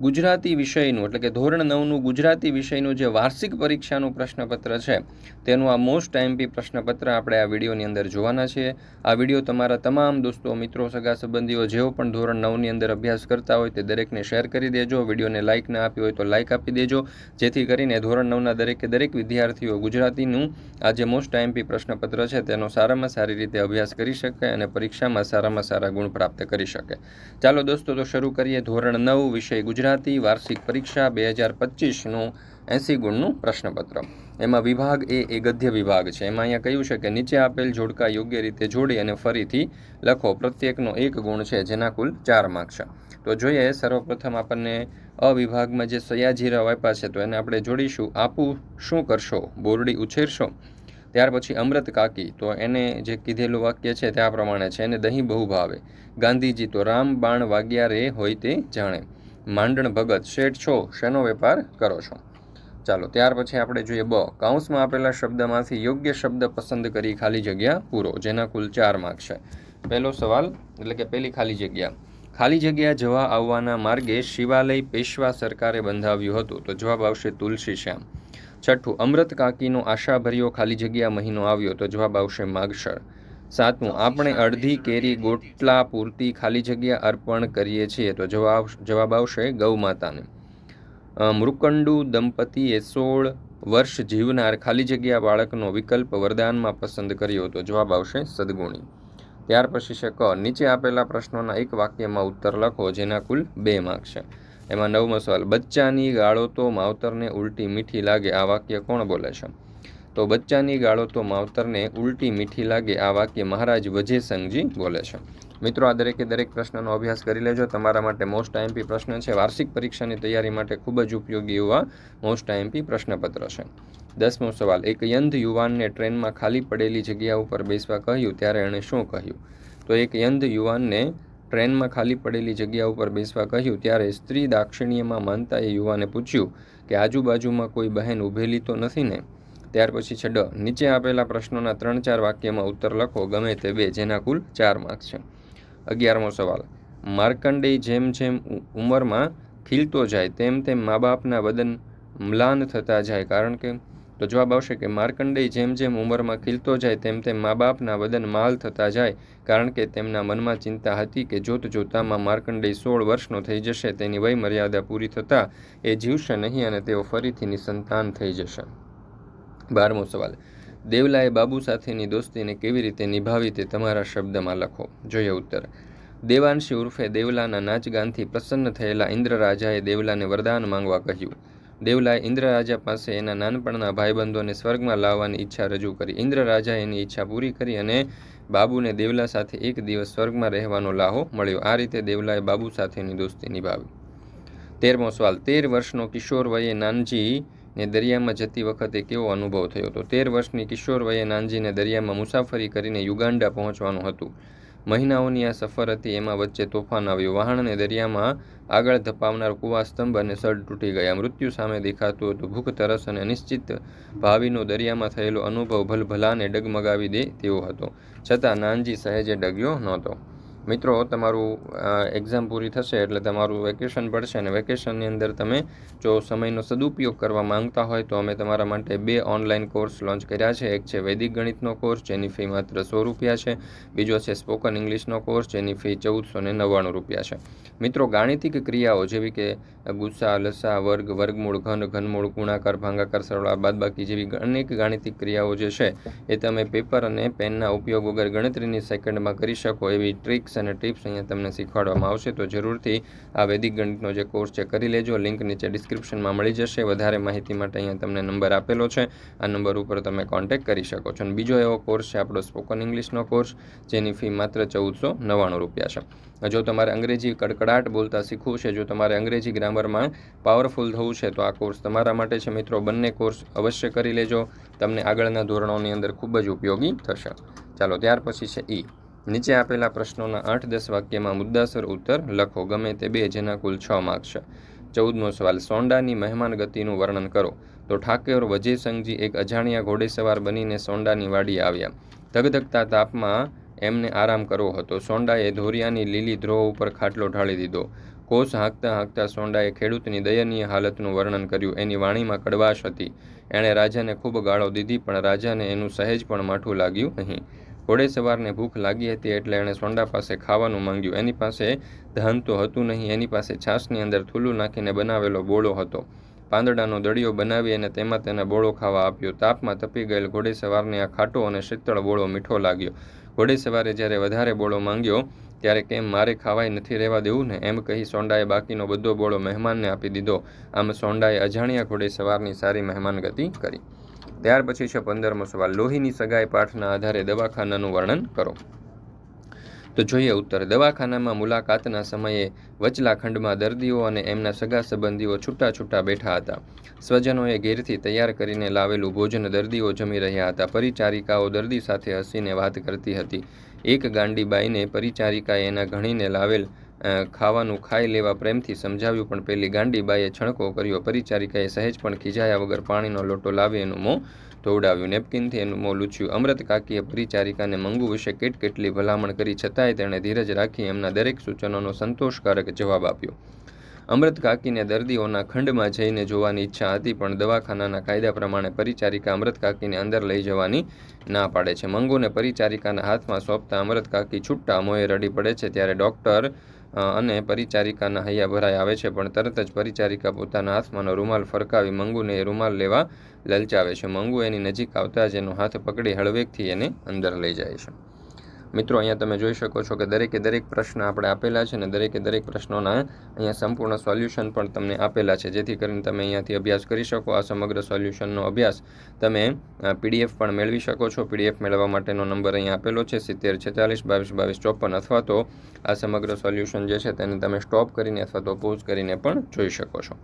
ગુજરાતી વિષયનું, એટલે કે ધોરણ નવનું ગુજરાતી વિષયનું જે વાર્ષિક પરીક્ષાનું પ્રશ્નપત્ર છે, તેનું આ મોસ્ટ ટાઈમપી પ્રશ્નપત્ર આપણે આ વિડીયોની અંદર જોવાના છીએ. આ વીડિયો તમારા તમામ દોસ્તો, મિત્રો, સગા સંબંધીઓ જેઓ પણ ધોરણ નવની અંદર અભ્યાસ કરતા હોય તે દરેકને શેર કરી દેજો. વિડીયોને લાઇક ના આપી હોય તો લાઇક આપી દેજો. જેથી કરીને ધોરણ નવના દરેકે દરેક વિદ્યાર્થીઓ ગુજરાતીનું આ જે મોસ્ટ ટાઈમપી પ્રશ્નપત્ર છે, તેનો સારામાં સારી રીતે અભ્યાસ કરી શકે અને પરીક્ષામાં સારામાં સારા ગુણ પ્રાપ્ત કરી શકે. ચાલો દોસ્તો, તો શરૂ કરીએ ધોરણ નવ વિષય ગુજરાતી વાર્ષિક પરીક્ષા બે હજાર પચીસનું એંસી ગુણનું પ્રશ્નપત્ર. એમાં વિભાગ એ એ ગદ્ય વિભાગ છે. એમાં અહીંયા કહ્યું છે કે નીચે આપેલ જોડકા યોગ્ય રીતે જોડી અને ફરીથી લખો. પ્રત્યેકનો એક ગુણ છે, જેના કુલ ચાર માર્ક છે. તો જોઈએ, સર્વપ્રથમ આપણને અ વિભાગમાં જે સયાજીરાવ આપ્યા છે, તો એને આપણે જોડીશું. આપું શું કરશો? બોરડી ઉછેરશો? ત્યાર પછી અમૃત કાકી. તો એને જે કીધેલું વાક્ય છે, તે આ પ્રમાણે છે. એને દહીં બહુ ભાવે. ગાંધીજી તો રામ બાણ વાગ્યા રે હોય તે જાણે. માંડણ ભગત શેઠ છો, શેનો વેપાર કરો છો? ચાલો, ત્યાર પછી આપણે જોઈએ બ. કાઉન્સમાં આપેલા શબ્દમાંથી યોગ્ય શબ્દ પસંદ કરી ખાલી જગ્યા પૂરો, જેના કુલ ચાર માર્ક છે. પહેલો સવાલ, એટલે કે પહેલી ખાલી જગ્યા. ખાલી જગ્યા જવા આવવાના માર્ગે શિવાલય પેશવા સરકારે બંધાવ્યું હતું, તો જવાબ આવશે તુલસી શ્યામ. છઠ્ઠું, અમૃત કાકીનો આશાભર્યો ખાલી જગ્યા મહિનો આવ્યો, તો જવાબ આવશે માગશળ સાતમું, આપણે અડધી કેરી ગોટલા પૂરતી ખાલી જગ્યા અર્પણ કરીએ છીએ. તો જવાબ જવાબ આવશે ગૌમાતાને મૃકંડુ દંપતીએ સોળ વર્ષ જીવનાર ખાલી જગ્યા બાળકનો વિકલ્પ વરદાનમાં પસંદ કર્યો તો જવાબ આવશે સદગુણી. ત્યાર પછી છે ક, નીચે આપેલા પ્રશ્નોના એક વાક્યમાં ઉત્તર લખો, જેના કુલ બે માર્ક છે. એમાં નવમો સવાલ, બચ્ચાની ગાળો તો માવતરને ઉલટી મીઠી લાગે, આ વાક્ય કોણ બોલે છે? તો બચ્ચાની ગાળો તો માવતરને ઉલટી મીઠી લાગે આ વાક્ય મહારાજ વજેસંગજી બોલે છે. મિત્રો, આ દરેકે દરેક પ્રશ્નનો અભ્યાસ કરી લેજો. તમારા માટે મોસ્ટ આઈએમપી પ્રશ્ન છે. વાર્ષિક પરીક્ષાની તૈયારી માટે ખૂબ જ ઉપયોગી એવા મોસ્ટ આઈએમપી પ્રશ્નપત્ર છે. દસમો સવાલ, એક યંધ યુવાનને ટ્રેનમાં ખાલી પડેલી જગ્યા ઉપર બેસવા કહ્યું, ત્યારે એણે શું કહ્યું? તો એક યંધ યુવાનને ટ્રેનમાં ખાલી પડેલી જગ્યા ઉપર બેસવા કહ્યું, ત્યારે સ્ત્રી દાક્ષિણ્યમાં માનતા એ યુવાને પૂછ્યું કે આજુબાજુમાં કોઈ બહેન ઊભેલી તો નથી ને? ત્યાર પછી છે ડ નીચે આપેલા પ્રશ્નોના ત્રણ ચાર વાક્યમાં ઉત્તર લખો, ગમે તે બે, જેના કુલ ચાર માર્ક્સ છે. અગિયારમો સવાલ. માર્કંડેય જેમ જેમ ઉંમરમાં ખીલતો જાય, તેમ તેમ મા બાપના વદન મ્લાન થતા જાય. કારણ કે, તો જવાબ આવશે કે માર્કંડેય જેમ જેમ ઉંમરમાં ખીલતો જાય, તેમ તેમ મા બાપના વદન માલ થતા જાય. કારણ કે, તેમના મનમાં ચિંતા હતી કે જોત જોતામાં માર્કંડેય સોળ વર્ષનો થઈ જશે, તેની વય મર્યાદા પૂરી થતાં એ જીવશે નહીં અને તેઓ ફરીથી નિસંતાન થઈ જશે. બારમો સવાલ. દેવલાએ બાબુ સાથેની દોસ્તીને કેવી રીતે નિભાવી તે તમારા શબ્દમાં લખો. જોઈએ ઉત્તર. દેવાંશી ઉર્ફે દેવલાના નાચગાનથી પ્રસન્ન થયેલા ઇન્દ્રરાજાએ દેવલાને વરદાન માંગવા કહ્યું. દેવલાએ ઇન્દ્રરાજા પાસે એના નાનપણના ભાઈબંધોને સ્વર્ગમાં લાવવાની ઈચ્છા રજૂ કરી. ઇન્દ્રરાજાએ એની ઈચ્છા પૂરી કરી અને બાબુને દેવલા સાથે એક દિવસ સ્વર્ગમાં રહેવાનો લાહો મળ્યો. આ રીતે દેવલાએ બાબુ સાથેની દોસ્તી નિભાવી. તેરમો સવાલ. તેર વર્ષનો કિશોર વયે નાનજી ને દરિયામાં જતી વખતે કેવો અનુભવ થયો હતો? તેર વર્ષની કિશોર વયે નાનજીને દરિયામાં મુસાફરી કરીને યુગાન્ડા પહોંચવાનું હતું. મહિનાઓની આ સફર હતી, એમાં વચ્ચે તોફાન આવ્યું. વહાણને દરિયામાં આગળ ધપાવનાર કુવા સ્તંભ અને સડ તૂટી ગયા. મૃત્યુ સામે દેખાતું હતું. ભૂખ, તરસ અને નિશ્ચિત ભાવિનો દરિયામાં થયેલો અનુભવ ભલભલાને ડગમગાવી દે તેવો હતો. છતાં નાનજી સહેજે ડગ્યો નહોતો. મિત્રો, તમારું એક્ઝામ પૂરી થશે એટલે તમારું વેકેશન પડશે અને વેકેશનની અંદર તમે જો સમયનો સદુપયોગ કરવા માંગતા હોય તો અમે તમારા માટે બે ઓનલાઈન કોર્સ લોન્ચ કર્યા છે. એક છે વૈદિક ગણિતનો કોર્સ જેની ફી માત્ર સો રૂપિયા છે. બીજો છે સ્પોકન ઇંગ્લિશનો કોર્સ જેની ફી ચૌદસો ને નવ્વાણું રૂપિયા છે. મિત્રો, ગાણિતિક ક્રિયાઓ જેવી કે ગુસ્સા લસા વર્ગ, વર્ગમૂળ, ઘન, ઘનમૂળ, ગુણાકાર, ભાંગાકાર, સરળા બાદબાકી જેવી અનેક ગાણિતિક ક્રિયાઓ જે છે, એ તમે પેપર અને પેનના ઉપયોગ વગર ગણતરીની સેકન્ડમાં કરી શકો એવી ટ્રિક્સ અને ટિપ્સ અહીંયા તમને શીખવાડવામાં આવશે. તો જરૂરથી આ વૈદિક ગણિતનો જે કોર્સ છે, કરી લેજો. લિંક નીચે ડિસ્ક્રિપ્શનમાં મળી જશે. વધારે માહિતી માટે અહીંયા તમને નંબર આપેલો છે. આ નંબર ઉપર તમે કોન્ટેક્ટ કરી શકો છો. અને બીજો એવો કોર્સ છે, આપણો સ્પોકન ઇંગ્લિશનો કોર્સ, જેની ફી માત્ર ચૌદસો નવ્વાણું રૂપિયા છે. જો તમારે અંગ્રેજી કડકડાટ બોલતા શીખવું છે, જો તમારે અંગ્રેજી ગ્રામરમાં પાવરફુલ થવું છે, તો આ કોર્સ તમારા માટે છે મિત્રો. બંને કોર્સ અવશ્ય કરી લેજો. તમને આગળના ધોરણોની અંદર ખૂબ જ ઉપયોગી થશે. ચાલો, ત્યાર પછી છે ઈ. નીચે આપેલા પ્રશ્નોના આઠ દસ વાક્યમાં મુદ્દાસર ઉત્તર લખો. ગમે તે બે, જેના કુલ છ માર્ક્સ છે. ચૌદમો સવાલ, સોંડાની મહેમાન ગતિનું વર્ણન કરો. તો ઠાકેર વજયસંઘજી એક અજાણ્યા ઘોડેસવાર બનીને સોંડાની વાડી આવ્યા. ધગધગતા તાપમાં એમને આરામ કરવો હતો. સોંડાએ ધોરિયાની લીલી ધ્રોવ ઉપર ખાટલો ઢાળી દીધો. કોષ હાંકતા હાંકતા સોંડાએ ખેડૂતની દયનીય હાલતનું વર્ણન કર્યું. એની વાણીમાં કડવાશ હતી. એણે રાજાને ખૂબ ગાળો દીધી, પણ રાજાને એનું સહેજ પણ માઠું લાગ્યું નહીં. ઘોડેસવારને ભૂખ લાગી હતી એટલે એણે સોંડા પાસે ખાવાનું માંગ્યું. એની પાસે ધન તો હતું નહીં, એની પાસે છાશની અંદર થૂલું નાખીને બનાવેલો બોળો હતો. પાંદડાનો દળિયો બનાવી અને તેમાં તેને બોળો ખાવા આપ્યો. તાપમાં તપી ગયેલ ઘોડેસવારને આ ખાટો અને શીતળ બોળો મીઠો લાગ્યો. ઘોડેસવારે જ્યારે વધારે બોળો માંગ્યો ત્યારે કેમ મારે ખાવાય નથી રહેવા દેવું ને? એમ કહી સોંડાએ બાકીનો બધો બોળો મહેમાનને આપી દીધો. આમ સોંડાએ અજાણ્યા ઘોડે સવારની સારી મહેમાનગતિ કરી. ત્યાર પછી છે પંદરમો સવાલ. લોહીની સગાઈ પાઠના આધારે દવાખાનાનું વર્ણન કરો. તો જોઈએ ઉત્તર. દવાખાનામાં મુલાકાતના સમયે વચલા ખંડમાં દર્દીઓ અને એમના સગા સંબંધીઓ છૂટા છૂટા બેઠા હતા. સ્વજનોએ ઘેરથી તૈયાર કરીને લાવેલું ભોજન દર્દીઓ જમી રહ્યા હતા. પરિચારિકાઓ દર્દી સાથે હસીને વાત કરતી હતી. એક ગાંડીબાઈને પરિચારિકાએ એના ઘણીને લાવેલ ખાવાનું ખાઈ લેવા પ્રેમથી સમજાવ્યું, પણ પેલી ગાંડીબાઈએ છણકો કર્યો. પરિચારિકાએ સહેજ પણ ખીજાયા વગર પાણીનો લોટો લાવી એનું મોં ધોવડાવ્યું. નેપકિનથી એનું મોં લૂછ્યું. અમૃત કાકીએ પરિચારિકાને મંગુ વિશે કેટ કેટલી ભલામણ કરી, છતાંય તેણે ધીરજ રાખી એમના દરેક સૂચનોનો સંતોષકારક જવાબ આપ્યો. અમૃત કાકીને દર્દીઓના ખંડમાં જઈને જોવાની ઈચ્છા હતી, પણ દવાખાનાના કાયદા પ્રમાણે પરિચારિકા અમૃત કાકીને અંદર લઈ જવાની ના પાડે છે. મંગુને પરિચારિકાના હાથમાં સોંપતા અમૃત કાકી છૂટા મોએ રડી પડે છે, ત્યારે ડૉક્ટર અને પરિચારિકાના હૈયા ભરાઈ આવે છે, પણ તરત જ પરિચારિકા પોતાના હાથમાંનો રૂમાલ ફરકાવી મંગુને એ રૂમાલ લેવા લલચાવે છે. મંગુ એની નજીક આવતા જ એનો હાથ પકડી હળવેકથી એને અંદર લઈ જાય છે. મિત્રો, અહીંયા તમે જોઈ શકો છો કે દરેકે દરેક પ્રશ્ન આપણે આપેલા છે અને દરેકે દરેક પ્રશ્નોના અહીંયા સંપૂર્ણ સોલ્યુશન પણ તમને આપેલા છે. જેથી કરીને તમે અહીંયાથી અભ્યાસ કરી શકો. આ સમગ્ર સોલ્યુશનનો અભ્યાસ તમે પીડીએફ પણ મેળવી શકો છો. પીડીએફ મેળવવા માટેનો નંબર અહીંયા આપેલો છે, સિત્તેર છેતાલીસ, બાવીસ બાવીસ, ચોપન અથવા તો આ સમગ્ર સોલ્યુશન જે છે તેને તમે સ્ટોપ કરીને અથવા તો પોઝ કરીને પણ જોઈ શકો છો.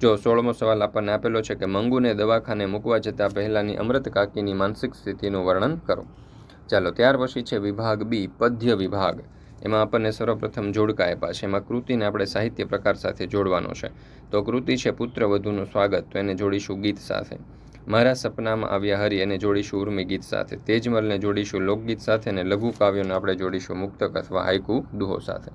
જો સોળમો સવાલ આપણને આપેલો છે કે મંગુને દવાખાને મૂકવા જતાં પહેલાંની અમૃત કાકીની માનસિક સ્થિતિનું વર્ણન કરો. ચાલો, ત્યાર પછી છે વિભાગ બી, પદ્ય વિભાગ. એમાં આપણને સર્વપ્રથમ જોડકા આપ્યા છે. એમાં કૃતિને આપણે સાહિત્ય પ્રકાર સાથે જોડવાનો છે. તો કૃતિ છે પુત્ર વધુનું સ્વાગત, તો એને જોડીશું ગીત સાથે. મારા સપનામાં આવ્યા હરી, એને જોડીશું ઉર્મી ગીત સાથે. તેજમલને જોડીશું લોકગીત સાથે અને લઘુ કાવ્યોને આપણે જોડીશું મુક્તક અથવા હાઈકુ દુહો સાથે.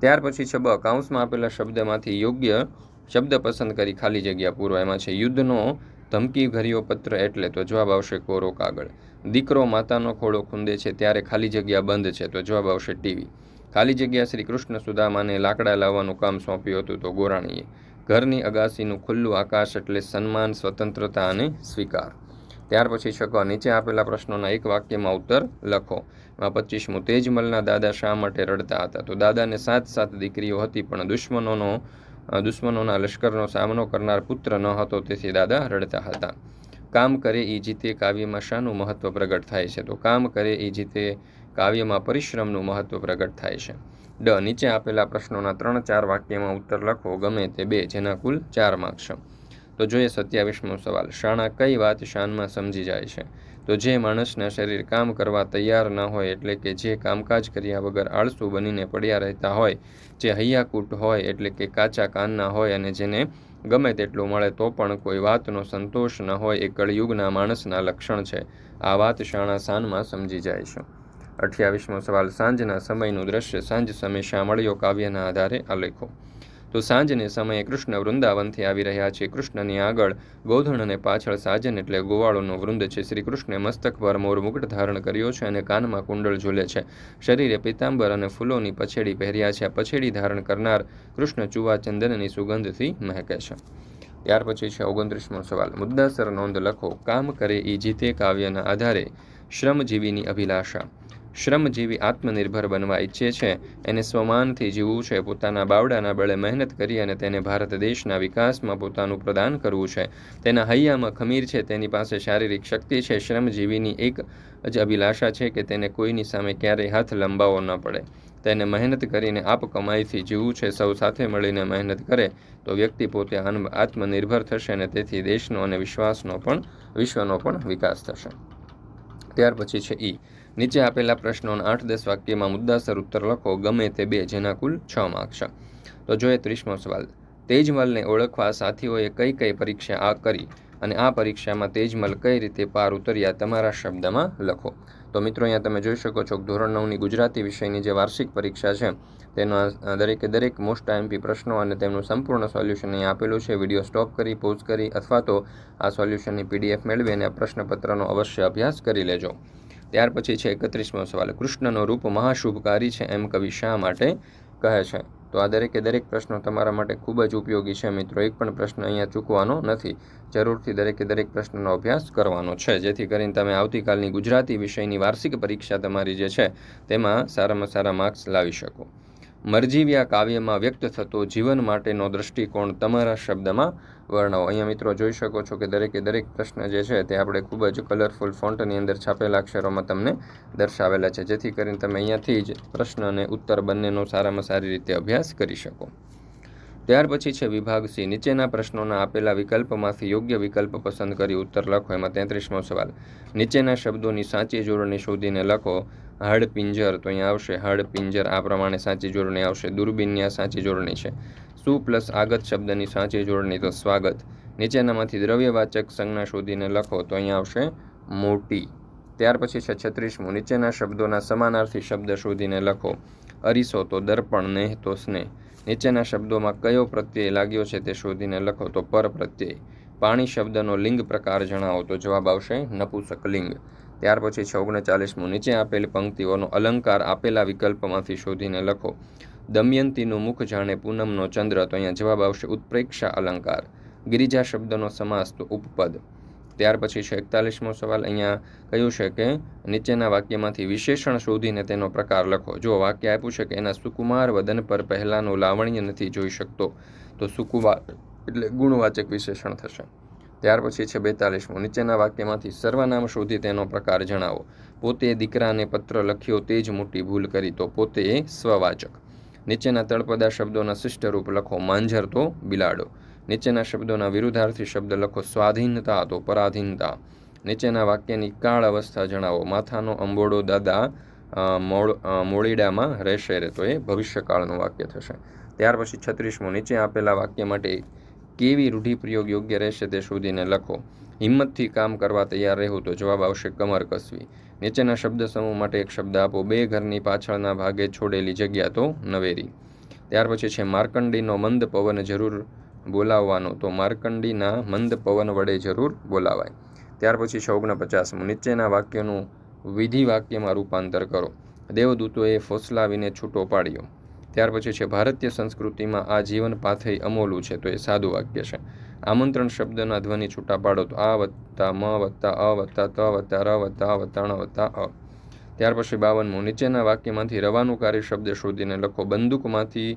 ત્યાર પછી છે બ કાઉન્સમાં આપેલા શબ્દમાંથી યોગ્ય શબ્દ પસંદ કરી ખાલી જગ્યા પૂરો એમાં છે યુદ્ધનો ધમકી ઘર્યો પત્ર એટલે તો જવાબ આવશે કોરો કાગળ. દીકરો માતાનો ખોળો ખૂંદે છે, ત્યારે ખાલી જગ્યા બંધ છે. તો જવાબ આવશે ટીવી. ખાલી જગ્યા શ્રી કૃષ્ણ સુદામાને લાકડા લાવવાનું કામ સોંપ્યું હતું તો ગોરાણીએ. ઘરની અગાસીનું ખુલ્લું આકાશ એટલે સન્માન, સ્વતંત્રતા અને સ્વીકાર. ત્યાર પછી શકો નીચે આપેલા પ્રશ્નોના એક વાક્યમાં ઉત્તર લખો. એમાં પચીસમું, તેજમલના દાદા શા માટે રડતા હતા? તો દાદાને સાત સાત દીકરીઓ હતી, પણ દુશ્મનોનો, દુશ્મનોના લશ્કરનો સામનો કરનાર પુત્ર ન હતો, તેથી દાદા રડતા હતા. કામ કરે એ જીતે કાવ્યમાં શાનું મહત્વ પ્રગટ થાય છે? તો કામ કરે એ જીતે કાવ્યમાં પરિશ્રમનું મહત્વ પ્રગટ થાય છે. ડ, નીચે આપેલા પ્રશ્નોના ત્રણ ચાર વાક્યમાં ઉત્તર લખો. ગમે તે બે, જેના કુલ ચાર માર્ક્સ તો જોઈએ સત્યાવીસમો સવાલ. શાણા કઈ વાત શાનમાં સમજી જાય છે? તો જે માણસના શરીર કામ કરવા તૈયાર ન હોય એટલે કે જે કામકાજ કર્યા વગર આળસુ બનીને પડ્યા રહેતા હોય, જે હૈયાકૂટ હોય એટલે કે કાચા કાનના હોય અને જેને ગમે તેટલું મળે તો પણ કોઈ વાતનો સંતોષ ન હોય એ કળિયુગના માણસના લક્ષણ છે. આ વાત શાણા સાનમાં સમજી જાય છે. અઠ્યાવીસમો સવાલ સાંજના સમયનું દ્રશ્ય સાંજ સમય શામળિયો કાવ્યના આધારે આલેખો તો સાંજને સમયે કૃષ્ણ વૃંદાવનથી આવી રહ્યા છે. કૃષ્ણની આગળ ગોધણ અને પાછળ સાજન એટલે ગોવાળોનો વૃંદ છે. શ્રી કૃષ્ણે મસ્તક પર મોર મુકટ ધારણ કર્યો છે અને કાનમાં કુંડળ ઝૂલે છે. શરીરે પિતાંબર અને ફૂલોની પછેડી પહેર્યા છે. પછેડી ધારણ કરનાર કૃષ્ણ ચુવા ચંદનની સુગંધથી મહેકે છે. ત્યાર પછી છે ઓગણત્રીસમો સવાલ. મુદ્દાસર નોંધ લખો. કામ કરે એ જીતે કાવ્યના આધારે શ્રમજીવીની અભિલાષા. શ્રમજીવી આત્મનિર્ભર બનવા ઈચ્છે છે. એને સ્વમાનથી જીવવું છે. પોતાના બાવડાના બળે મહેનત કરી અને તેને ભારત દેશના વિકાસમાં પોતાનું પ્રદાન કરવું છે. તેના હૈયામાં ખમીર છે. તેની પાસે શારીરિક શક્તિ છે. શ્રમજીવીની એક જ અભિલાષા છે કે તેને કોઈની સામે ક્યારેય હાથ લંબાવવો ન પડે. તેને મહેનત કરીને આપ કમાઈથી જીવવું છે. સૌ સાથે મળીને મહેનત કરે તો વ્યક્તિ પોતે આત્મનિર્ભર થશે અને તેથી દેશનો અને વિશ્વાસનો પણ વિશ્વનો પણ વિકાસ થશે. ત્યાર પછી છે ઈ. નીચે આપેલા પ્રશ્નોના આઠ દસ વાક્યમાં મુદ્દાસર ઉત્તર લખો, ગમે તે બે, જેના કુલ છ માર્ક્સ તો જોઈએ ત્રીસમો સવાલ. તેજમલને ઓળખવા સાથીઓએ કઈ કઈ પરીક્ષા આ કરી અને આ પરીક્ષામાં તેજમલ કઈ રીતે પાર ઉતર્યા તમારા શબ્દમાં લખો. તો મિત્રો, અહીંયા તમે જોઈ શકો છો ધોરણ નવની ગુજરાતી વિષયની જે વાર્ષિક પરીક્ષા છે, તેના દરેકે દરેક મોસ્ટ આઈએમપી પ્રશ્નો અને તેમનું સંપૂર્ણ સોલ્યુશન અહીં આપેલું છે. વીડિયો સ્ટોપ કરી, પોઝ કરી અથવા તો આ સોલ્યુશનની પીડીએફ મેળવી અને આ પ્રશ્નપત્રનો અવશ્ય અભ્યાસ કરી લેજો. ત્યાર પછી છે એકત્રીસમો સવાલ. કૃષ્ણનો રૂપ મહાશુભકારી છે એમ કવિ શા માટે કહે છે? તો આ દરેકે દરેક પ્રશ્નો તમારા માટે ખૂબ જ ઉપયોગી છે મિત્રો. એક પણ પ્રશ્ન અહીંયા ચૂકવાનો નથી. જરૂરથી દરેકે દરેક પ્રશ્નનો અભ્યાસ કરવાનો છે. જેથી કરીને તમે આવતીકાલની ગુજરાતી વિષયની વાર્ષિક પરીક્ષા તમારી જે છે તેમાં સારામાં સારા માર્ક્સ લાવી શકો. મરજીવ્યા કાવ્યમાં વ્યક્ત થતો જીવન માટેનો દૃષ્ટિકોણ તમારા શબ્દમાં વર્ણવો. અહીંયા મિત્રો જોઈ શકો છો કે દરેકે દરેક પ્રશ્ન જે છે તે આપણે ખૂબ જ કલરફુલ ફોન્ટની અંદર છાપેલા અક્ષરોમાં તમને દર્શાવેલા છે. જેથી કરીને તમે અહીંયાથી જ પ્રશ્ન અને ઉત્તર બંનેનો સારામાં સારી રીતે અભ્યાસ કરી શકો. ત્યાર પછી છે વિભાગ સી. નીચેના પ્રશ્નોના આપેલા વિકલ્પમાંથી યોગ્ય વિકલ્પ પસંદ કરી ઉત્તર લખો. એમાં તેત્રીસમો સવાલ. નીચેના શબ્દોની સાચી જોડણી શોધીને લખો. હાડપિંજર તો અહીંયા આવશે. હાડપિંજર આ પ્રમાણે સાચી જોડણી આવશે. દૂરબીનની આ સાચી જોડણી છે. સુ પ્લસ આગત શબ્દની સાચી જોડણી? તો સ્વાગત. નીચેનામાંથી દ્રવ્યવાચક સંજ્ઞા શોધીને લખો. તો અહીંયા આવશે મોટી. ત્યાર પછી છે છત્રીસમું. નીચેના શબ્દોના સમાનાર્થી શબ્દ શોધીને લખો. અરીસો તો દર્પણ, નેહ તો સ્નેહ. નીચેના શબ્દોમાં કયો પ્રત્યય લાગ્યો છે તે શોધીને લખો તો પર પ્રત્યય. પાણી શબ્દનો લિંગ પ્રકાર જણાવો તો જવાબ આવશે નપુસકલિંગ ત્યાર પછી છે ઓગણચાલીસમું નીચે આપેલી પંક્તિઓનો અલંકાર આપેલા વિકલ્પમાંથી શોધીને લખો. દમયંતીનું મુખ જાણે પૂનમનો ચંદ્ર તો અહીંયા જવાબ આવશે ઉત્પ્રેક્ષા અલંકાર. ગિરિજા શબ્દનો સમાસ તો ઉપપદ. ત્યાર પછી છે એકતાલીસમો સવાલ. અહીંયા કહ્યું છે કે નીચેના વાક્યમાંથી વિશેષણ શોધીને તેનો પ્રકાર લખો. જો વાક્ય આપ્યું છે કે એના સુકુમાર વદન પર પહેલાંનું લાવણ્ય નથી જોઈ શકતો, તો સુકુમાર એટલે ગુણવાચક વિશેષણ થશે. ત્યાર પછી છે બેતાલીસમું. નીચેના વાક્યમાંથી સર્વનામ શોધી તેનો પ્રકાર જણાવો. પોતે દીકરાને પત્ર લખ્યો તે જ મોટી ભૂલ કરી, તો પોતે સ્વવાચક. નીચેના તળપદા શબ્દોના શિષ્ટરૂપ લખો. માંજર તો બિલાડો. નીચેના શબ્દોના વિરુદ્ધાર્થી શબ્દ લખો સ્વાધીનતા તો પરાધીનતા નીચેના વાક્યની કાળ અવસ્થા જણાવો માથાનો અંબોડો દાદા મોળ મોળીડામાં રહેશે રે તો એ ભવિષ્યકાળનું વાક્ય થશે ત્યાર પછી છત્રીસમું નીચે આપેલા વાક્ય માટે કેવી રૂઢિપ્રયોગ યોગ્ય રહેશે તે શોધીને લખો હિંમતથી કામ કરવા તૈયાર રહેવું તો જવાબ આવશે કમર કસવી નીચેના શબ્દ સમૂહ માટે એક શબ્દ આપો બે ઘરની પાછળના ભાગે છોડેલી જગ્યા તો નવેરી ત્યાર પછી છે માર્કંડીનો મંદ પવન જરૂર બોલાવવાનો. તો માર્કંડીના મંદ પવન વડે જરૂર બોલાવાય. ત્યાર પછી છે ઓગણપચાસમું. નીચેના વાક્યનું વિધિ વાક્યમાં રૂપાંતર કરો. દેવદૂતોએ ફોસલાવીને છૂટો પાડ્યો. ત્યાર પછી છે ભારતીય સંસ્કૃતિમાં આ જીવન પાથેય અમોલું છે. તો એ સાદું વાક્ય છે. આમંત્રણ શબ્દના ધ્વનિ છૂટા પાડો તો આ વત્તા, મ વત્તા, અ વત્તા, ત વત્તા, ર વત્તા વત્તા, ણ વત્તા, અ. ત્યાર પછી બાવનમું. નીચેના વાક્યમાંથી રવાનું કાર્ય શબ્દ શોધીને લખો. બંદૂકમાંથી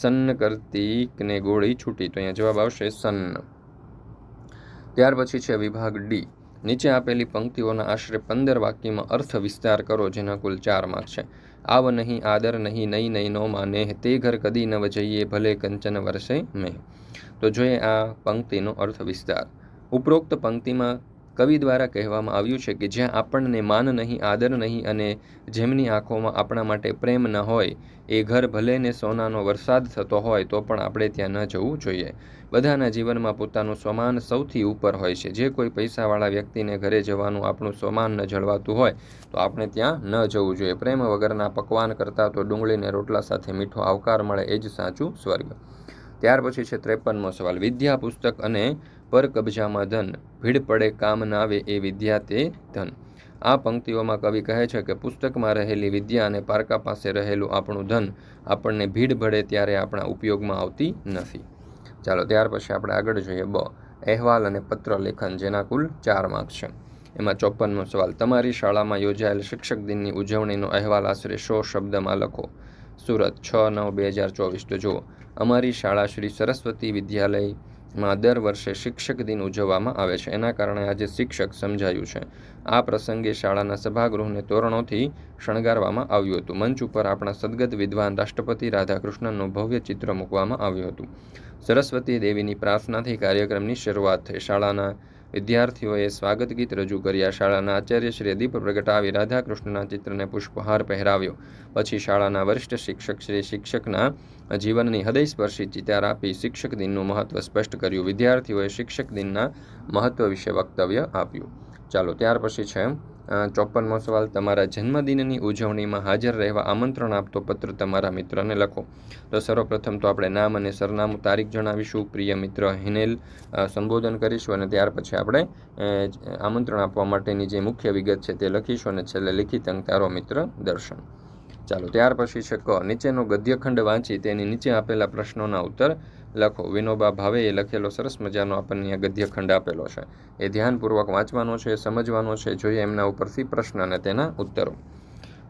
સન્ન કરતી ને ગોળી છૂટી, તો અહીંયા જવાબ આવશે સન્ન ત્યાર પછી છે વિભાગ ડી. નીચે આપેલી પંક્તિઓના આશરે પંદર વાક્યમાં અર્થ વિસ્તાર કરો, જેના કુલ ચાર માર્ક છે. આવ નહીં, આદર નહીં નહીં નહીં નો માને, તે ઘર કદી નવ જઈએ, ભલે કંચન વર્ષે મેં. તો જોઈએ આ પંક્તિનો અર્થ વિસ્તાર. ઉપરોક્ત પંક્તિમાં કવિ દ્વારા કહેવામાં આવ્યું છે કે જ્યાં આપણને માન નહીં, આદર નહીં અને જેમની આંખોમાં આપણા માટે પ્રેમ ન હોય, એ ઘર ભલે ને સોનાનો વરસાદ થતો હોય તો પણ આપણે ત્યાં ન જવું જોઈએ. બધાના જીવનમાં પોતાનું સમાન સૌથી ઉપર હોય છે. જે કોઈ પૈસાવાળા વ્યક્તિને ઘરે જવાનું આપણું સમાન ન જળવાતું હોય તો આપણે ત્યાં ન જવું જોઈએ. પ્રેમ વગરના પકવાન કરતાં તો ડુંગળીને રોટલા સાથે મીઠો આવકાર મળે એ જ સાચું સ્વર્ગ. ત્યાર પછી છે ત્રેપનમો સવાલ. વિદ્યા પુસ્તક અને પર કબજામાં ધન, ભીડ પડે કામ ના આવે એ વિદ્યા તે ધન. આ પંક્તિઓમાં કવિ કહે છે કે પુસ્તકમાં રહેલી વિદ્યા અને પારકા પાસે રહેલું આપણું ધન આપણને ભીડ ભળે ત્યારે આપણા ઉપયોગમાં આવતી નથી. ચાલો ત્યાર પછી આપણે આગળ જોઈએ બ, અહેવાલ અને પત્ર લેખન જેના કુલ ચાર માર્ક છે. એમાં ચોપનમો સવાલ, તમારી શાળામાં યોજાયેલ શિક્ષક દિનની ઉજવણીનો અહેવાલ આશરે સો શબ્દમાં લખો. સુરત, છ નવ બે હજાર ચોવીસ, તો જુઓ. અમારી શાળા શ્રી સરસ્વતી વિદ્યાલય માં દર વર્ષે શિક્ષક દિન ઉજવવામાં આવે છે. એના કારણે આજે શિક્ષક સમજાયું છે. આ પ્રસંગે શાળાના સભાગૃહને તોરણોથી શણગારવામાં આવ્યું હતું. મંચ ઉપર આપણા સદગત વિદ્વાન રાષ્ટ્રપતિ રાધાકૃષ્ણનું ભવ્ય ચિત્ર મૂકવામાં આવ્યું હતું. સરસ્વતી દેવીની પ્રાર્થનાથી કાર્યક્રમની શરૂઆત થઈ. શાળાના વિદ્યાર્થીઓએ સ્વાગત ગીત રજૂ કર્યા. શાળાના આચાર્ય શ્રી દીપ પ્રગટાવી રાધાકૃષ્ણના ચિત્રને પુષ્પહાર પહેરાવ્યો. પછી શાળાના વરિષ્ઠ શિક્ષક શ્રી શિક્ષકના જીવનની હૃદયસ્પર્શી ચિતાર આપી શિક્ષક દિનનું મહત્વ સ્પષ્ટ કર્યું. વિદ્યાર્થીઓએ શિક્ષક દિનના મહત્વ વિશે વક્તવ્ય આપ્યું. ચાલો ત્યાર પછી છે ચોપનમો સવાલ, તમારા જન્મદિનની ઉજવણીમાં હાજર રહેવા આમંત્રણ આપતો પત્ર તમારા મિત્રને લખો. તો સર્વપ્રથમ તો આપણે નામ અને સરનામું, તારીખ જણાવીશું. પ્રિય મિત્ર હિનેલ સંબોધન કરીશું અને ત્યાર પછી આપણે આમંત્રણ આપવા માટેની જે મુખ્ય વિગત છે તે લખીશું અને છેલ્લે લિખિત અંક તારો મિત્ર દર્શન. ચાલો, ત્યાર પછી છે ક, નીચેનો ગદ્યખંડ વાંચી તેની નીચે આપેલા પ્રશ્નોના ઉત્તર લખો. વિનોબા ભાવેએ લખેલો સરસ મજાનો આપણને અહીંયા ગદ્યખંડ આપેલો છે. એ ધ્યાનપૂર્વક વાંચવાનો છે, સમજવાનો છે, જોઈએ એમના ઉપરથી પ્રશ્ન અને તેના ઉત્તરો.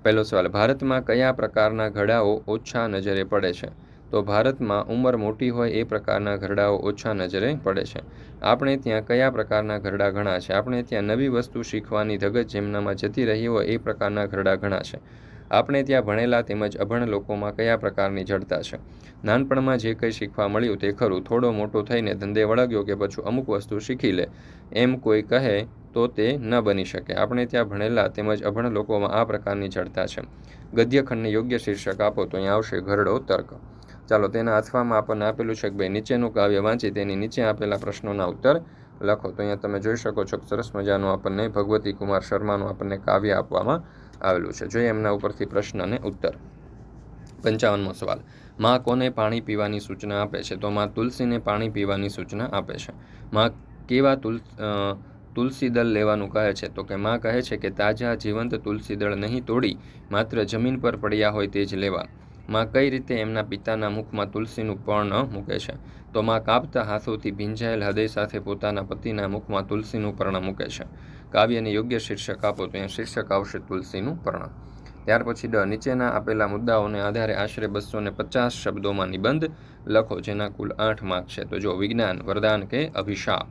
પહેલો સવાલ, ભારતમાં કયા પ્રકારના ઘડાઓ ઓછા નજરે પડે છે? તો ભારતમાં ઉંમર મોટી હોય એ પ્રકારના ઘરડાઓ ઓછા નજરે પડે છે. આપણે ત્યાં કયા પ્રકારના ઘરડા ઘણા છે? આપણે ત્યાં નવી વસ્તુ શીખવાની ધગત જેમનામાં જતી રહી હોય એ પ્રકારના ઘરડા ઘણા છે. આપણે ત્યાં ભણેલા તેમજ અભણ લોકોમાં કયા પ્રકારની જડતા છે? નાનપણમાં જે કંઈ શીખવા મળ્યું તે ખરું. થોડો મોટો થઈને ધંધે વળગ્યો કે પછી અમુક વસ્તુ શીખી લે. એમ કોઈ કહે તો તે ન બની શકે. આપણે ત્યાં ભણેલા તેમજ અભણ લોકોમાં આ પ્રકારની જડતા છે. ગદ્યખંડને યોગ્ય શીર્ષક આપો તો અહીંયા આવશે ઘરડો તર્ક. ચાલો, તેના અથવામાં આપણને આપેલું છે કે ભાઈ નીચેનું કાવ્ય વાંચી, તેની નીચે આપેલા પ્રશ્નોના ઉત્તર લખો. તો અહીંયા તમે જોઈ શકો છો કે સરસ મજાનું આપણને ભગવતી કુમાર શર્માનું આપણને કાવ્ય આપવામાં આવેલું છે. જોઈએ એમના ઉપરથી પ્રશ્ન અને ઉત્તર. પંચાવનમો સવાલ. માં કોને પાણી પીવાની સૂચના આપે છે? તો માં તુલસીને પાણી પીવાની સૂચના આપે છે. માં કેવા તુલ તુલસીદળ તુલસી દળ લેવાનું કહે છે? તો કે માં કહે છે કે તાજા જીવંત તુલસી દળ નહીં તોડી, માત્ર જમીન પર પડ્યા હોય તે જ લેવા. માં કઈ રીતે એમના પિતાના મુખમાં તુલસીનું પર્ણ મૂકે છે? તો માં કાપતા હાથોથી ભીંજાયેલ હૃદય સાથે પોતાના પતિના મુખમાં તુલસીનું પર્ણ મૂકે છે. કાવ્યને યોગ્ય શીર્ષક આપો તો અહીંયા શીર્ષક આવશે તુલસીનું પર્ણ. ત્યાર પછી ડ, નીચેના આપેલા મુદ્દાઓને આધારે આશરે બસો ને પચાસ શબ્દોમાં નિબંધ લખો, જેના કુલ આઠ માર્ક છે. તો જો વિજ્ઞાન, વરદાન કે અભિશાપ?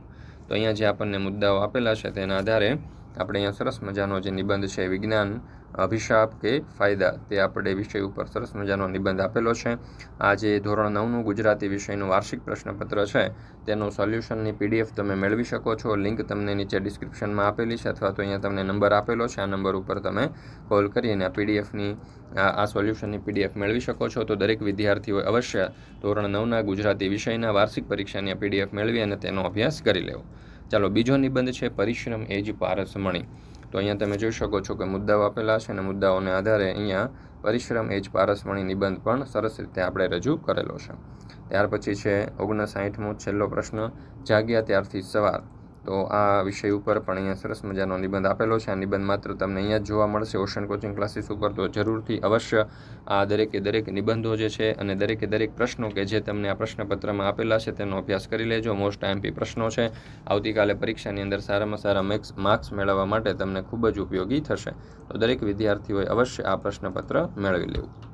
તો અહીંયા જે આપણને મુદ્દાઓ આપેલા છે તેના આધારે આપણે અહીંયા સરસ મજાનો જે નિબંધ છે વિજ્ઞાન અભિશાપ કે ફાયદા તે આપણે વિષય ઉપર સરસ મજાનો નિબંધ આપેલો છે. આ જે ધોરણ નવનું ગુજરાતી વિષયનું વાર્ષિક પ્રશ્નપત્ર છે. તેનું સોલ્યુશનની પીડીએફ તમે મેળવી શકો છો. લિંક તમને નીચે ડિસ્ક્રિપ્શનમાં આપેલી છે અથવા તો અહીંયા તમને નંબર આપેલો છે. આ નંબર ઉપર તમે કોલ કરીને આ પીડીએફની, આ સોલ્યુશનની પીડીએફ મેળવી શકો છો. તો દરેક વિદ્યાર્થીઓએ અવશ્ય ધોરણ નવના ગુજરાતી વિષયના વાર્ષિક પરીક્ષાની આ પીડીએફ મેળવી અને તેનો અભ્યાસ કરી લેવો. ચાલો, બીજો નિબંધ છે પરિશ્રમ એ જ પારસમણી. તો અહીંયા તમે જોઈ શકો છો કે મુદ્દાઓ આપેલા છે અને મુદ્દાઓને આધારે અહીંયા પરિશ્રમ, એ જ પારસમણી નિબંધ પણ સરસ રીતે આપણે રજૂ કરેલો છે. ત્યાર પછી છે ઓગણસાઠમો છેલ્લો પ્રશ્ન, જાગ્યા ત્યારથી સવાર. તો આ વિષય ઉપર પણ અહીંયા સરસ મજાનો નિબંધ આપેલો છે. આ નિબંધ માત્ર તમને અહીંયા જ જોવા મળશે. ઓશન કોચિંગ ક્લાસીસ ઉપર તો જરૂરથી અવશ્ય આ દરેકે દરેક નિબંધો જે છે અને દરેકે દરેક પ્રશ્નો કે જે તમને આ પ્રશ્નપત્રમાં આપેલા છે તેનો અભ્યાસ કરી લેજો. મોસ્ટ આઈએમપી પ્રશ્નો છે. આવતીકાલે પરીક્ષાની અંદર સારામાં સારા મેક્સ, માર્ક્સ મેળવવા માટે તમને ખૂબ જ ઉપયોગી થશે. તો દરેક વિદ્યાર્થીઓએ અવશ્ય આ પ્રશ્નપત્ર મેળવી લેવું.